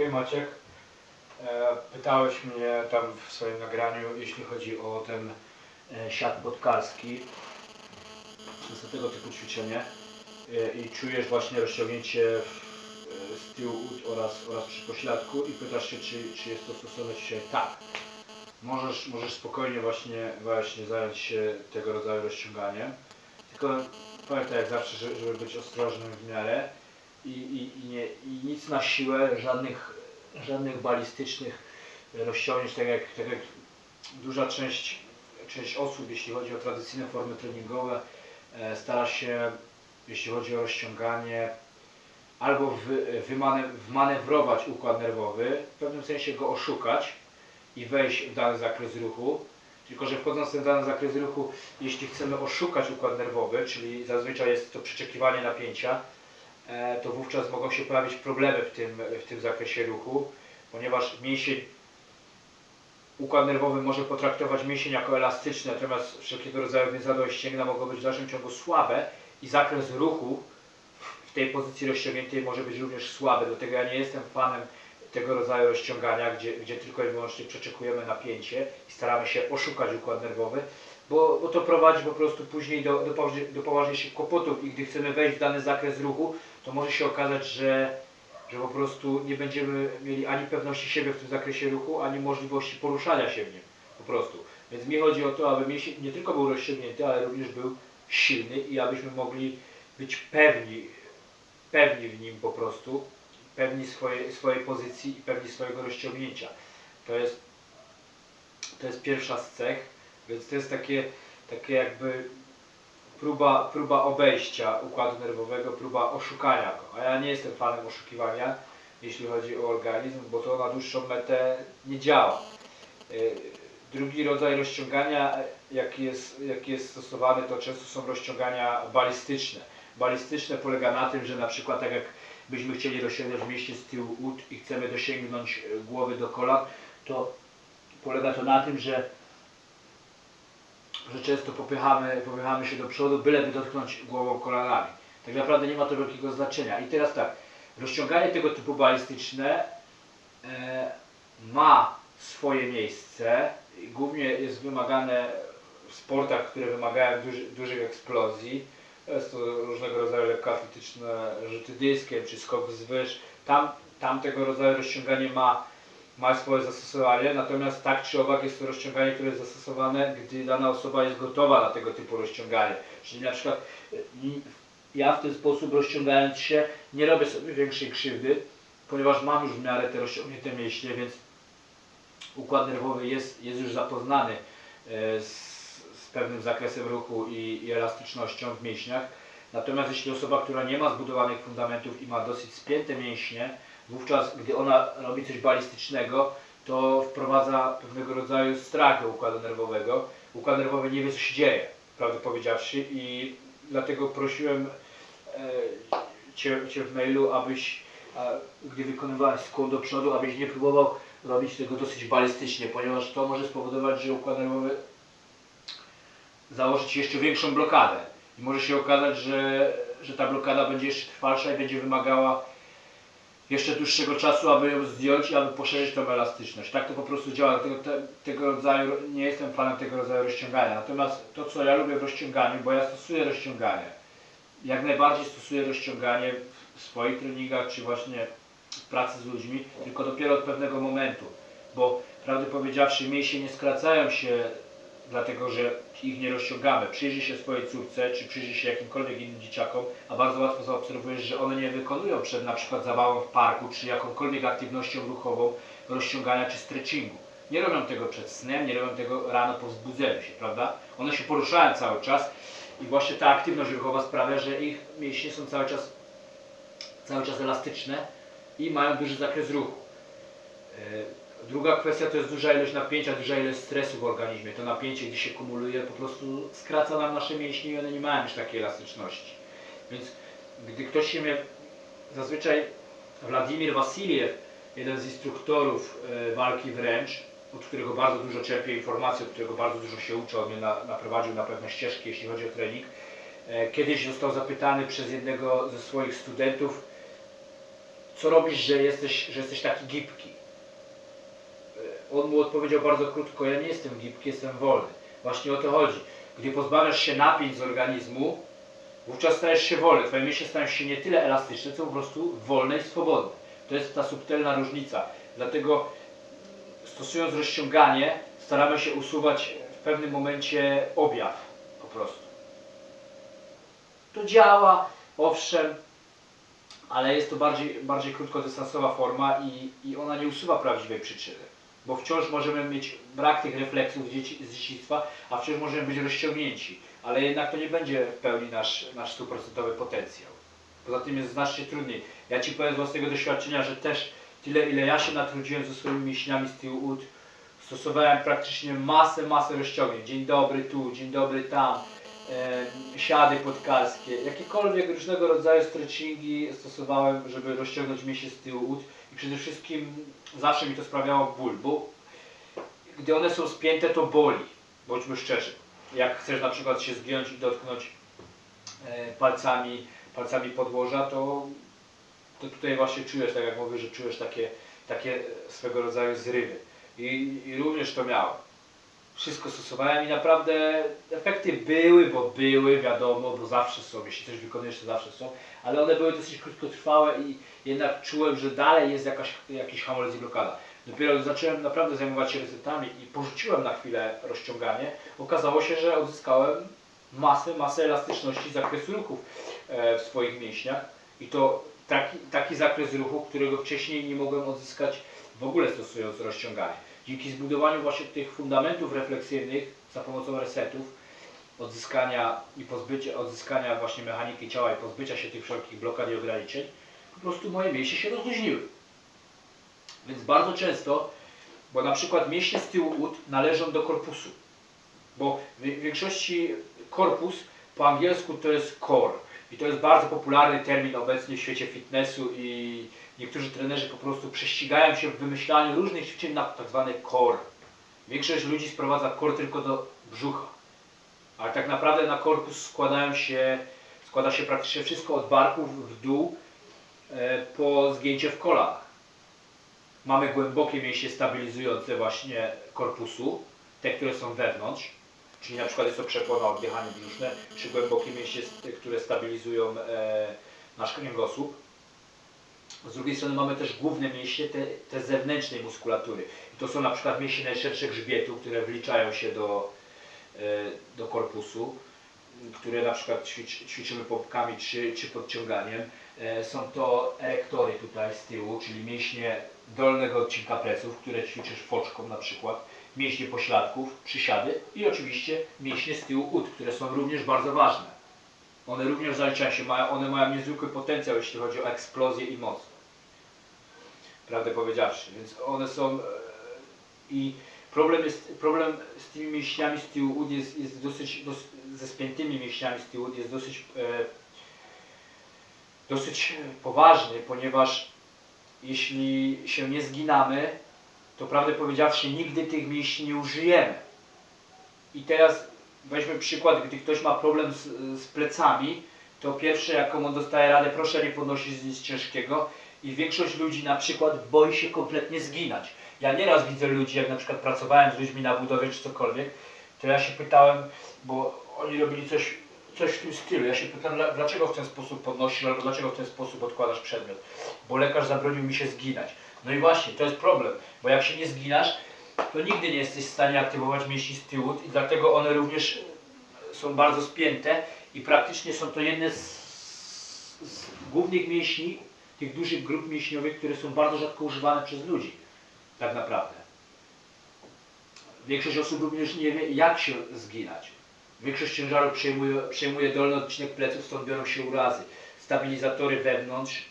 Okej Maciek, e, pytałeś mnie tam w swoim nagraniu, jeśli chodzi o ten e, siat podkarski, jest to tego typu ćwiczenie e, i czujesz właśnie rozciągnięcie z tyłu oraz, oraz przy pośladku i pytasz się, czy, czy jest to stosowne ćwiczenie. Tak. Możesz, możesz spokojnie właśnie, właśnie zająć się tego rodzaju rozciąganiem. Tylko pamiętaj jak zawsze, że- żeby być ostrożnym w miarę i, i, i, nie, i nic na siłę, żadnych, żadnych balistycznych rozciągnięć, tak jak, tak jak duża część, część osób, jeśli chodzi o tradycyjne formy treningowe, e, stara się, jeśli chodzi o rozciąganie, albo wy, wmanewrować układ nerwowy, w pewnym sensie go oszukać i wejść w dany zakres ruchu, tylko że wchodząc w ten dany zakres ruchu, jeśli chcemy oszukać układ nerwowy, czyli zazwyczaj jest to przeczekiwanie napięcia, to wówczas mogą się pojawić problemy w tym, w tym zakresie ruchu, ponieważ mięsień, układ nerwowy może potraktować mięsień jako elastyczny, natomiast wszelkiego rodzaju więzadła ścięgna mogą być w dalszym ciągu słabe i zakres ruchu w tej pozycji rozciągniętej może być również słaby. Dlatego ja nie jestem fanem tego rodzaju rozciągania, gdzie, gdzie tylko i wyłącznie przeczekujemy napięcie i staramy się oszukać układ nerwowy, bo, bo to prowadzi po prostu później do, do, do poważniejszych kłopotów i gdy chcemy wejść w dany zakres ruchu, to może się okazać, że, że po prostu nie będziemy mieli ani pewności siebie w tym zakresie ruchu, ani możliwości poruszania się w nim po prostu. Więc mi chodzi o to, aby mięsień nie tylko był rozciągnięty, ale również był silny i abyśmy mogli być pewni, pewni w nim po prostu, pewni swojej, swojej pozycji i pewni swojego rozciągnięcia. To jest, to jest pierwsza z cech, więc to jest takie, takie jakby próba, próba obejścia układu nerwowego, próba oszukania go. A ja nie jestem fanem oszukiwania, jeśli chodzi o organizm, bo to na dłuższą metę nie działa. Y, Drugi rodzaj rozciągania, jaki jest, jaki jest stosowany, to często są rozciągania balistyczne. Balistyczne polega na tym, że na przykład tak jak byśmy chcieli rozciągnąć mięśnie z tyłu ud i chcemy dosięgnąć e, głowy do kolan, to polega to na tym, że, że często popychamy, popychamy się do przodu, byleby dotknąć głową kolanami. Tak naprawdę nie ma to wielkiego znaczenia. I teraz tak, rozciąganie tego typu balistyczne e, ma swoje miejsce. Głównie jest wymagane w sportach, które wymagają duży, dużych eksplozji. Jest to różnego rodzaju lekkoatletyczne rzuty dyskiem czy skok wzwyż. Tam, tam tego rodzaju rozciąganie ma, ma swoje zastosowanie, natomiast tak czy owak jest to rozciąganie, które jest zastosowane, gdy dana osoba jest gotowa na tego typu rozciąganie. Czyli na przykład y, ja w ten sposób rozciągając się nie robię sobie większej krzywdy, ponieważ mam już w miarę te rozciągnięte mięśnie, więc układ nerwowy jest, jest już zapoznany e, z, z pewnym zakresem ruchu i, i elastycznością w mięśniach. Natomiast jeśli osoba, która nie ma zbudowanych fundamentów i ma dosyć spięte mięśnie, wówczas gdy ona robi coś balistycznego, to wprowadza pewnego rodzaju strach do układu nerwowego. Układ nerwowy nie wie co się dzieje, prawdę powiedziawszy i dlatego prosiłem e, cię, cię w mailu, abyś a, gdy wykonywałeś skłon do przodu, abyś nie próbował robić tego dosyć balistycznie, ponieważ to może spowodować, że układ nerwowy założyć jeszcze większą blokadę. I może się okazać, że, że ta blokada będzie jeszcze trwalsza i będzie wymagała jeszcze dłuższego czasu, aby ją zdjąć i aby poszerzyć tą elastyczność. Tak to po prostu działa, dlatego te, tego rodzaju, nie jestem fanem tego rodzaju rozciągania. Natomiast to, co ja lubię w rozciąganiu, bo ja stosuję rozciąganie, jak najbardziej stosuję rozciąganie w swoich treningach, czy właśnie w pracy z ludźmi, tylko dopiero od pewnego momentu, bo prawdę powiedziawszy mięśnie nie skracają się dlatego, że ich nie rozciągamy. Przyjrzyj się swojej córce, czy przyjrzyj się jakimkolwiek innym dzieciakom, a bardzo łatwo zaobserwujesz, że one nie wykonują przed na przykład zabawą w parku, czy jakąkolwiek aktywnością ruchową rozciągania czy stretchingu. Nie robią tego przed snem, nie robią tego rano po wzbudzeniu się, prawda? One się poruszają cały czas i właśnie ta aktywność ruchowa sprawia, że ich mięśnie są cały czas, cały czas elastyczne i mają duży zakres ruchu. Druga kwestia to jest duża ilość napięcia, duża ilość stresu w organizmie. To napięcie, gdy się kumuluje, po prostu skraca nam nasze mięśnie i one nie mają już takiej elastyczności. Więc gdy ktoś się mnie, zazwyczaj Władimir Wasiliew, jeden z instruktorów e, walki wręcz, od którego bardzo dużo czerpię informacji, od którego bardzo dużo się uczę, on mnie na, naprowadził na pewne ścieżki, jeśli chodzi o trening. E, Kiedyś został zapytany przez jednego ze swoich studentów, co robisz, że jesteś, że jesteś taki gibki? On mu odpowiedział bardzo krótko, ja nie jestem gibki, jestem wolny. Właśnie o to chodzi. Gdy pozbawiasz się napięć z organizmu, wówczas stajesz się wolny. Twoje mięśnie stają się nie tyle elastyczne, co po prostu wolne i swobodne. To jest ta subtelna różnica. Dlatego stosując rozciąganie, staramy się usuwać w pewnym momencie objaw po prostu. To działa, owszem, ale jest to bardziej, bardziej krótkodystansowa forma i, i ona nie usuwa prawdziwej przyczyny. Bo wciąż możemy mieć brak tych refleksów z, dzieci, z dzieciństwa, a wciąż możemy być rozciągnięci, ale jednak to nie będzie w pełni nasz, nasz stuprocentowy potencjał. Poza tym jest znacznie trudniej. Ja Ci powiem z własnego doświadczenia, że też tyle ile ja się natrudziłem ze swoimi mięśniami z tyłu ud, stosowałem praktycznie masę, masę rozciągnięć. Dzień dobry tu, dzień dobry tam, e, siady podkarskie, jakiekolwiek różnego rodzaju stretchingi stosowałem, żeby rozciągnąć mięśnie z tyłu ud i przede wszystkim zawsze mi to sprawiało ból, bo gdy one są spięte to boli, bądźmy szczerzy. Jak chcesz na przykład się zgiąć i dotknąć e, palcami, palcami podłoża, to, to tutaj właśnie czujesz, tak jak mówię, że czujesz takie, takie swego rodzaju zrywy. I, I również to miałem. Wszystko stosowałem i naprawdę efekty były, bo były, wiadomo, bo zawsze są, jeśli coś wykonujesz, to zawsze są, ale one były dosyć krótkotrwałe i jednak czułem, że dalej jest jakaś, jakiś hamulec i blokada. Dopiero zacząłem naprawdę zajmować się resetami i porzuciłem na chwilę rozciąganie, okazało się, że odzyskałem masę, masę elastyczności zakresu ruchów e, w swoich mięśniach i to taki, taki zakres ruchu, którego wcześniej nie mogłem odzyskać w ogóle stosując rozciąganie. Dzięki zbudowaniu właśnie tych fundamentów refleksyjnych za pomocą resetów, odzyskania i pozbycia, odzyskania właśnie mechaniki ciała i pozbycia się tych wszelkich blokad i ograniczeń, po prostu moje mięśnie się rozluźniły. Więc bardzo często, bo na przykład mięśnie z tyłu ud należą do korpusu, bo w większości korpus po angielsku to jest core i to jest bardzo popularny termin obecnie w świecie fitnessu i niektórzy trenerzy po prostu prześcigają się w wymyślaniu różnych ćwiczeń na tak zwany core. Większość ludzi sprowadza core tylko do brzucha, ale tak naprawdę na korpus składają się, składa się praktycznie wszystko od barków w dół e, po zgięcie w kolanach. Mamy głębokie mięśnie stabilizujące właśnie korpusu, te, które są wewnątrz, czyli na przykład jest to przepłona oddychanie brzuszne, czy głębokie mięśnie, które stabilizują e, nasz kręgosłup. Z drugiej strony mamy też główne mięśnie, te, te zewnętrznej muskulatury. I to są na przykład mięśnie najszerszych grzbietu, które wliczają się do, e, do korpusu, które na przykład ćwicz, ćwiczymy pompkami czy, czy podciąganiem. E, Są to erektory tutaj z tyłu, czyli mięśnie dolnego odcinka pleców, które ćwiczysz foczką na przykład, mięśnie pośladków, przysiady i oczywiście mięśnie z tyłu ud, które są również bardzo ważne. One również zaliczają się, mają, one mają niezwykły potencjał, jeśli chodzi o eksplozję i moc. Prawdę powiedziawszy, więc one są e, i problem jest, problem z tymi mięśniami z tyłu ud jest, jest dosyć, dos, ze spiętymi mięśniami z tyłu ud jest dosyć e, dosyć poważny, ponieważ jeśli się nie zginamy, to prawdę powiedziawszy nigdy tych mięśni nie użyjemy. I teraz weźmy przykład, gdy ktoś ma problem z, z plecami, to pierwsze jaką on dostaje radę, proszę nie podnosić nic ciężkiego i większość ludzi na przykład boi się kompletnie zginać. Ja nieraz widzę ludzi, jak na przykład pracowałem z ludźmi na budowie czy cokolwiek, to ja się pytałem, bo oni robili coś, coś w tym stylu. Ja się pytam, "Dla- dlaczego w ten sposób podnosisz, albo dlaczego w ten sposób odkładasz przedmiot. Bo lekarz zabronił mi się zginać. No i właśnie, to jest problem, bo jak się nie zginasz, to nigdy nie jesteś w stanie aktywować mięśni z tyłu i dlatego one również są bardzo spięte i praktycznie są to jedne z, z głównych mięśni, tych dużych grup mięśniowych, które są bardzo rzadko używane przez ludzi, tak naprawdę. Większość osób również nie wie, jak się zginać. Większość ciężaru przejmuje, przejmuje dolny odcinek pleców, stąd biorą się urazy. Stabilizatory wewnątrz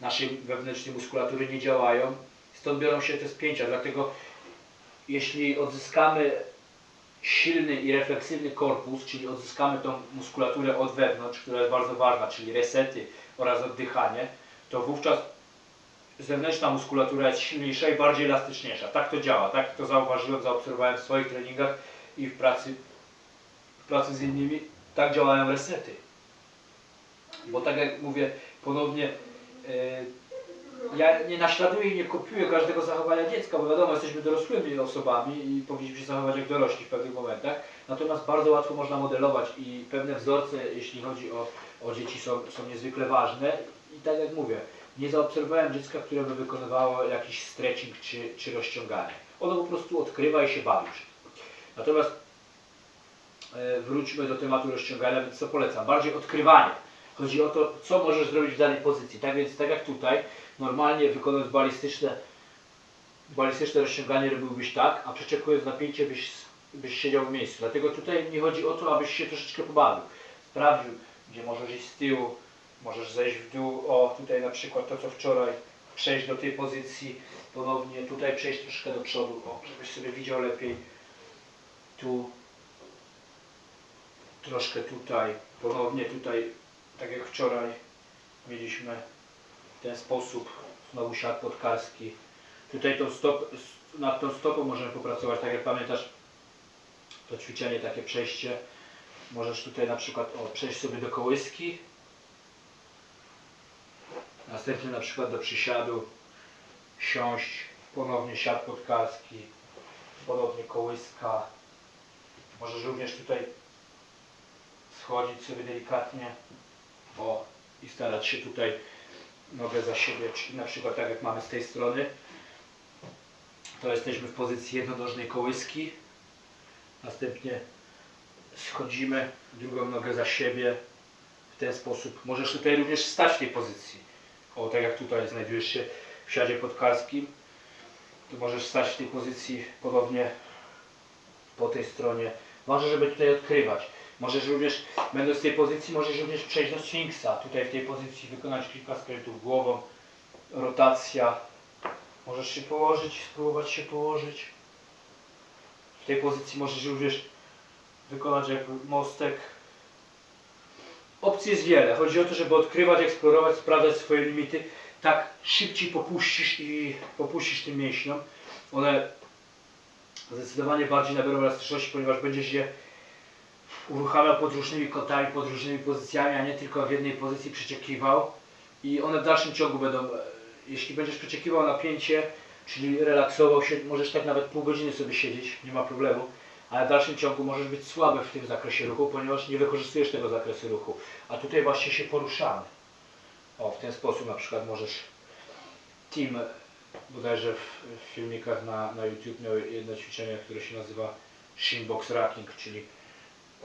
naszej wewnętrznej muskulatury nie działają, stąd biorą się te spięcia. Dlatego jeśli odzyskamy silny i refleksywny korpus, czyli odzyskamy tą muskulaturę od wewnątrz, która jest bardzo ważna, czyli resety oraz oddychanie, to wówczas zewnętrzna muskulatura jest silniejsza i bardziej elastyczniejsza. Tak to działa, tak to zauważyłem, zaobserwowałem w swoich treningach i w pracy, w pracy z innymi. Tak działają resety. Bo tak jak mówię ponownie, ja nie naśladuję i nie kopiuję każdego zachowania dziecka, bo wiadomo, jesteśmy dorosłymi osobami i powinniśmy się zachować jak dorośli w pewnych momentach. Natomiast bardzo łatwo można modelować i pewne wzorce, jeśli chodzi o, o dzieci, są, są niezwykle ważne. I tak jak mówię, nie zaobserwowałem dziecka, które by wykonywało jakiś stretching czy, czy rozciąganie. Ono po prostu odkrywa i się bawi. Natomiast e, wróćmy do tematu rozciągania, więc co polecam? Bardziej odkrywanie. Chodzi o to, co możesz zrobić w danej pozycji. Tak więc, tak jak tutaj, normalnie wykonując balistyczne, balistyczne rozciąganie robiłbyś tak, a przeczekując napięcie byś, byś siedział w miejscu. Dlatego tutaj mi chodzi o to, abyś się troszeczkę pobawił. Sprawdził, gdzie możesz iść z tyłu, możesz zejść w dół. O, tutaj na przykład to, co wczoraj, przejść do tej pozycji, ponownie tutaj przejść troszkę do przodu, o, żebyś sobie widział lepiej. Tu, troszkę tutaj, ponownie tutaj, tak jak wczoraj mieliśmy w ten sposób, znowu siat podkarski. Tutaj tą stop, nad tą stopą możemy popracować, tak jak pamiętasz, to ćwiczenie, takie przejście. Możesz tutaj na przykład o, przejść sobie do kołyski, następnie na przykład do przysiadu, siąść, ponownie siat podkarski, ponownie kołyska. Możesz również tutaj schodzić sobie delikatnie o i starać się tutaj nogę za siebie, czyli na przykład tak jak mamy z tej strony to jesteśmy w pozycji jednonożnej kołyski. Następnie schodzimy drugą nogę za siebie w ten sposób. Możesz tutaj również stać w tej pozycji. O tak jak tutaj znajdujesz się w siadzie podkarskim tu możesz stać w tej pozycji ponownie po tej stronie. Ważne żeby tutaj odkrywać Możesz również, będąc w tej pozycji, możesz również przejść do Sfinksa. Tutaj w tej pozycji wykonać kilka skrętów głową, rotacja. Możesz się położyć, spróbować się położyć. W tej pozycji możesz również wykonać jakby mostek. Opcji jest wiele. Chodzi o to, żeby odkrywać, eksplorować, sprawdzać swoje limity. Tak szybciej popuścisz i popuścisz tym mięśniom. One zdecydowanie bardziej nabiorą elastyczności, ponieważ będziesz je uruchamiał pod różnymi kątami, pod różnymi pozycjami, a nie tylko w jednej pozycji przeczekiwał. I one w dalszym ciągu będą, e, jeśli będziesz przeczekiwał napięcie, czyli relaksował się, możesz tak nawet pół godziny sobie siedzieć, nie ma problemu, ale w dalszym ciągu możesz być słaby w tym zakresie ruchu, ponieważ nie wykorzystujesz tego zakresu ruchu. A tutaj właśnie się poruszamy. O, w ten sposób na przykład możesz team, bodajże w, w filmikach na, na YouTube miał jedno ćwiczenie, które się nazywa Shinbox Racking, czyli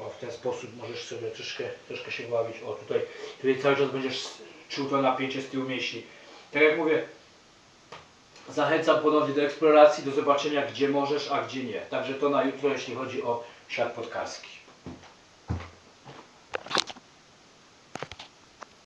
o, w ten sposób możesz sobie troszkę, troszkę się bawić. O, tutaj, tutaj cały czas będziesz czuł to napięcie z tyłu mięśni. Tak jak mówię, zachęcam ponownie do eksploracji, do zobaczenia gdzie możesz, a gdzie nie. Także to na jutro, jeśli chodzi o siat podkarski.